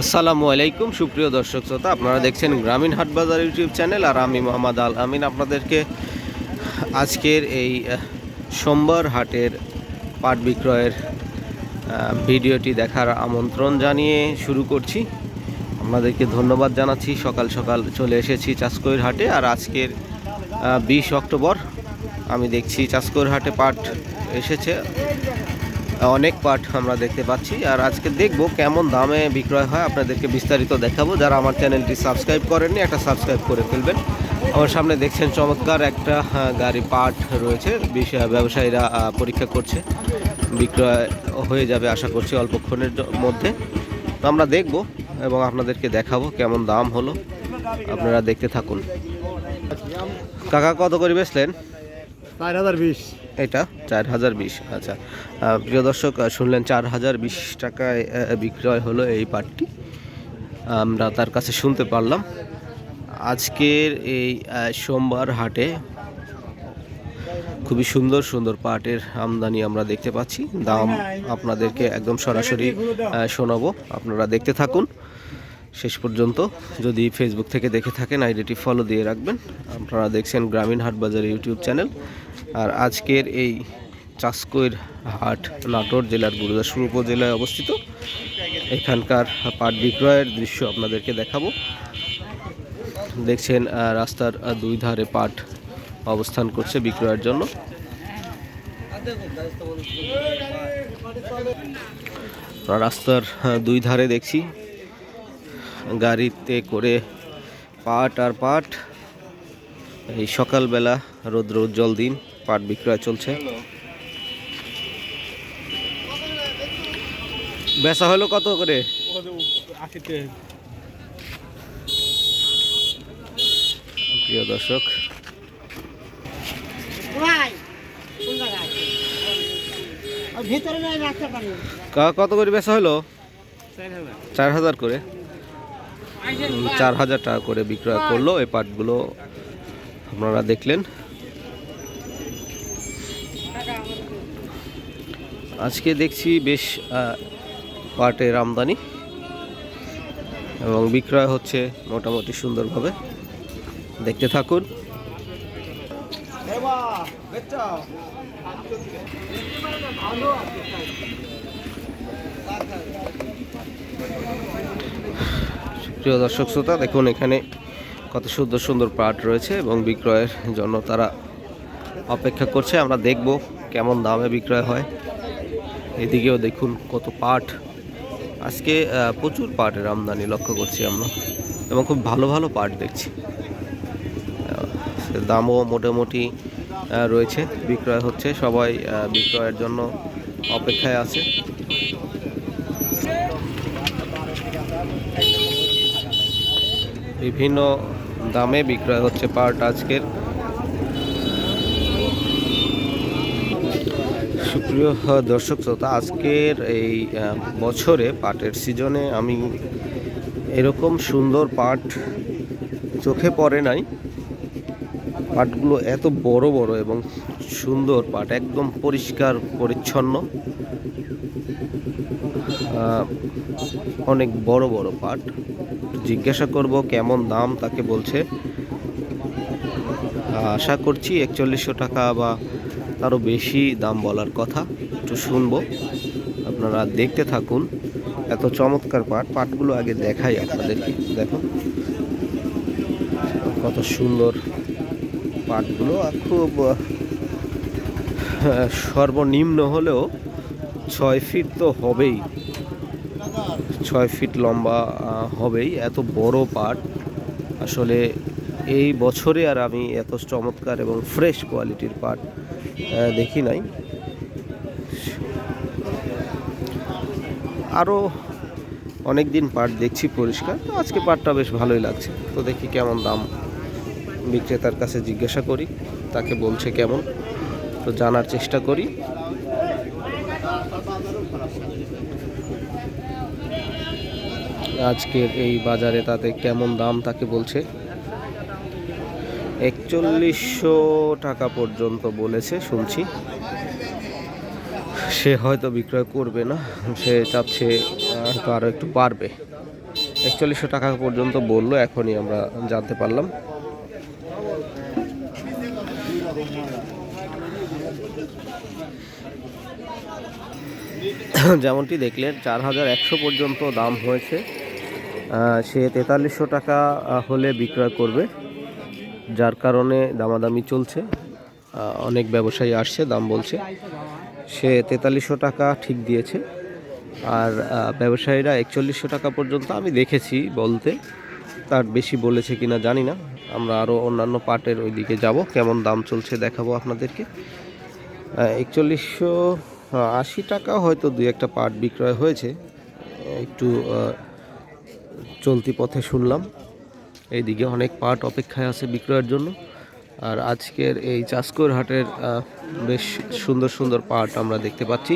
আসসালামু আলাইকুম, সুপ্রিয় দর্শক শ্রোতা, আপনারা দেখছেন গ্রামীণ হাট বাজার ইউটিউব চ্যানেল, আর আমি মোহাম্মদ আল আমিন আপনাদেরকে আজকের এই সোমবার হাটের পাট বিক্রয়ের ভিডিওটি দেখার আমন্ত্রণ জানিয়ে শুরু করছি। আপনাদেরকে ধন্যবাদ জানাচ্ছি, সকাল সকাল চলে এসেছি চাষকৈর হাটে, আর আজকের বিশ অক্টোবর, আমি দেখছি চাষকৈর হাটে পাট এসেছে। অনেক পাট আমরা দেখতে পাচ্ছি। আর আজকে দেখব কেমন দামে বিক্রয় হয়, আপনাদেরকে বিস্তারিত দেখাবো। যারা আমার চ্যানেলটি সাবস্ক্রাইব করেননি, একটা সাবস্ক্রাইব করে ফেলবেন। আমার সামনে দেখছেন চমৎকার একটা গাড়ি পাট রয়েছে। ব্যবসায়ীরা পরীক্ষা করছে। বিক্রয় হয়ে যাবে আশা করছি অল্পক্ষণের মধ্যে। তো আমরা দেখব এবং আপনাদেরকে দেখাবো কেমন দাম হলো। আপনারা দেখতে থাকুন। কাকা, কত করে বেচলেন? চার হাজার বিশ। এটা চার হাজার বিশ। আচ্ছা প্রিয় দর্শক শুনলেন চার হাজার বিশ টাকায় বিক্রয় হলো এই পাটটি। আমরা তার কাছে শুনতে পারলাম। আজকের এই সোমবার হাটে খুবই সুন্দর সুন্দর পাটের আমদানি আমরা দেখতে পাচ্ছি। দাম আপনাদেরকে একদম সরাসরি শোনাবো। আপনারা দেখতে থাকুন। শেষ পর্যন্ত যদি ফেসবুক থেকে দেখে থাকেন, আইডিটি ফলো দিয়ে রাখবেন। আপনারা দেখছেন গ্রামীণ হাট বাজার ইউটিউব চ্যানেল। আর আজকের এই চাষকৈর হাট নাটোর জেলার গুরুদাসপুর উপজেলায় অবস্থিত। এখানকার পাট বিক্রয়ের দৃশ্য আপনাদেরকে দেখাবো। দেখছেন রাস্তার দুই ধারে পাট অবস্থান করছে বিক্রয়ের জন্য। রাস্তার দুই ধারে দেখছি গাড়িতে করে পাট আর পাট। এই সকালবেলা রৌদ্র উজ্জ্বল দিন। পাট বিক্রয় চলছে। বেচা হলো কত করে? প্রিয় দর্শক। কত করে বেচা হলো? চার হাজার করে। চার হাজার টাকা করে বিক্রয় করল। এই পাটগুলো আপনারা দেখলেন। আজকে দেখছি বেশ পাটের আমদানি এবং বিক্রয় হচ্ছে মোটামুটি সুন্দরভাবে। দেখতে থাকুন। প্রিয় দর্শক শ্রোতা, দেখুন এখানে কত সুন্দর সুন্দর পাট রয়েছে এবং বিক্রয়ের জন্য তারা অপেক্ষা করছে। আমরা দেখব কেমন দামে বিক্রয় হয়। এদিকেও দেখুন কত পাট। আজকে প্রচুর পাটের আমদানি লক্ষ্য করছি আমরা এবং খুব ভালো ভালো পাট দেখছি। দামও মোটামুটি রয়েছে, বিক্রয় হচ্ছে, সবাই বিক্রয়ের জন্য অপেক্ষায় আছে। বিভিন্ন দামে বিক্রয় হচ্ছে পাট আজকের। সুপ্রিয় দর্শক শ্রোতা, আজকের এই বছরে পাটের সিজনে আমি এরকম সুন্দর পাট চোখে পড়ে নাই। পাটগুলো এত বড় বড় এবং সুন্দর পাট, একদম পরিষ্কার, পরিচ্ছন্ন। অনেক বড় বড় পাট। জিজ্ঞাসা করব কেমন দাম তাকে বলছে। আশা করছি একচল্লিশশো টাকা বা তারও বেশি দাম বলার কথা। একটু শুনব। আপনারা দেখতে থাকুন। এত চমৎকার পাট। পাটগুলো আগে দেখাই আপনাদেরকে। দেখো। কত সুন্দর পাটগুলো। খুব সর্বনিম্ন হলেও ছয় ফিট তো হবেই। ছয় ফিট লম্বা হবেই। এত বড় পাট। আসলে এই বছরে আর আমি এত চমৎকার এবং ফ্রেশ কোয়ালিটির পাট দেখি নাই। আরও অনেক দিন পাট দেখছি পরিষ্কার, তো আজকে পাটটা বেশ ভালোই লাগছে। তো দেখি কেমন দাম বিক্রেতার কাছে জিজ্ঞাসা করি, তাকে বলছে কেমন। তো জানার চেষ্টা করি। আজকের এই বাজারে তাতে কেমন দাম তাকে বলছে। একচল্লিশশো টাকা পর্যন্ত বলেছে, শুনছি। সে হয়তো বিক্রয় করবে না, সে চাচ্ছে হয়তো আরও একটু বাড়বে। একচল্লিশশো টাকা পর্যন্ত বলল, এখনই আমরা জানতে পারলাম। যেমনটি দেখলেন, চার হাজার একশো পর্যন্ত দাম হয়েছে। সে তেতাল্লিশশো টাকা হলে বিক্রয় করবে। যার কারণে দামাদামি চলছে। অনেক ব্যবসায়ী আসছে, দাম বলছে। সে তেতাল্লিশশো টাকা ঠিক দিয়েছে। আর ব্যবসায়ীরা একচল্লিশশো টাকা পর্যন্ত আমি দেখেছি বলতে। তার বেশি বলেছে কিনা জানি না। আমরা আরও অন্যান্য পার্টের ওইদিকে যাব, কেমন দাম চলছে দেখাবো আপনাদেরকে। একচল্লিশশো আশি টাকা হয়তো দুই একটা পার্ট বিক্রয় হয়েছে। একটু চলতি পথে শুনলাম। এইদিকে অনেক পার্ট অপেক্ষায় আছে বিক্রয়ের জন্য। আর আজকের এই চাষকর হাটের বেশ সুন্দর সুন্দর পার্ট আমরা দেখতে পাচ্ছি।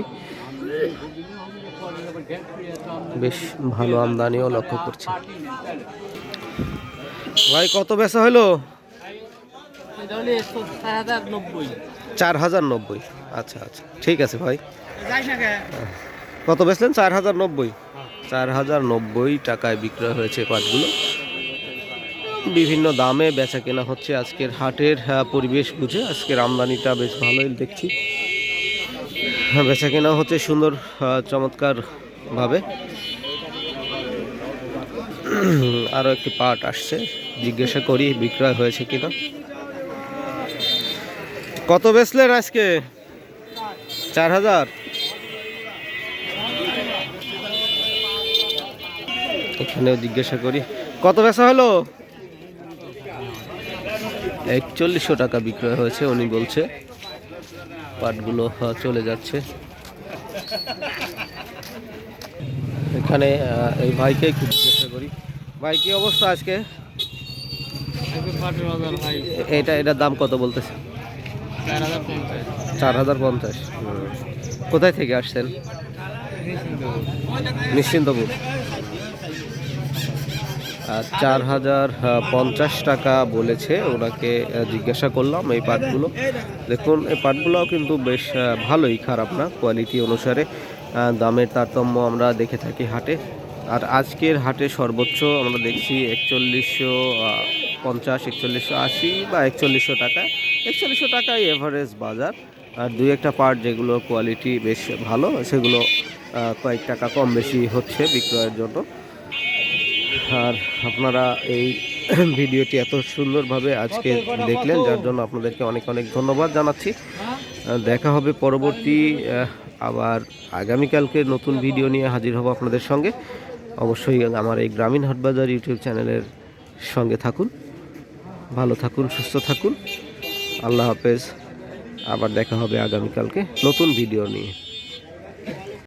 বেশ ভালো আমদানিও লক্ষ্য করছি। ভাই, কত বেচা হলো? চার হাজার নব্বই। আচ্ছা আচ্ছা। ঠিক আছে ভাই। কত বেচলেন? চার হাজার নব্বই। চার হাজার নব্বই টাকায় বিক্রয় হয়েছে পাটগুলো। বিভিন্ন দামে বেচা কেনা হচ্ছে আজকের হাটের পরিবেশ বুঝে। আজকের আমদানিটা বেশ ভালোই দেখছি। বেচা কেনা হচ্ছে সুন্দর আহ, চমৎকার ভাবে। আরও একটি পার্ট আসছে জিজ্ঞাসা করি বিক্রয় হয়েছে কিনা। কত বেচলেন আজকে? চার হাজার। এখানেও জিজ্ঞাসা করি কত বেচা হলো? একচল্লিশশো টাকা বিক্রয় হয়েছে, উনি বলছে। পাটগুলো চলে যাচ্ছে। এখানে এই ভাইকে একটু জিজ্ঞাসা করি। ভাই, কি অবস্থা আজকে? এটা, এটার দাম কত বলতেছে? চার হাজার পঞ্চাশ। কোথায় থেকে আসছেন? নিশ্চিন্তপুর। চার হাজার পঞ্চাশ টাকা বলেছে ওনাকে জিজ্ঞাসা করলাম এই পাটগুলো। দেখুন, এই পাটগুলোও কিন্তু বেশ ভালোই, খারাপ না কোয়ালিটি অনুসারে দামের তারতম্য আমরা দেখে থাকি হাটে। আর আজকের হাটে সর্বোচ্চ আমরা দেখছি একচল্লিশশো পঞ্চাশ, একচল্লিশশো আশি বা একচল্লিশশো টাকা। একচল্লিশশো টাকাই এভারেজ বাজার। আর দুই একটা পার্ট যেগুলো কোয়ালিটি বেশ ভালো, সেগুলো কয়েক টাকা কম বেশি হচ্ছে বিক্রয়ের জন্য। আর আপনারা এই ভিডিওটি এত সুন্দরভাবে আজকে দেখলেন, যার জন্য আপনাদেরকে অনেক অনেক ধন্যবাদ জানাচ্ছি। দেখা হবে পরবর্তী আবার আগামীকালকে নতুন ভিডিও নিয়ে হাজির হব আপনাদের সঙ্গে। অবশ্যই আমার এই গ্রামীণ হাটবাজার ইউটিউব চ্যানেলের সঙ্গে থাকুন। ভালো থাকুন, সুস্থ থাকুন। আল্লাহ হাফেজ। আবার দেখা হবে আগামীকালকে নতুন ভিডিও নিয়ে।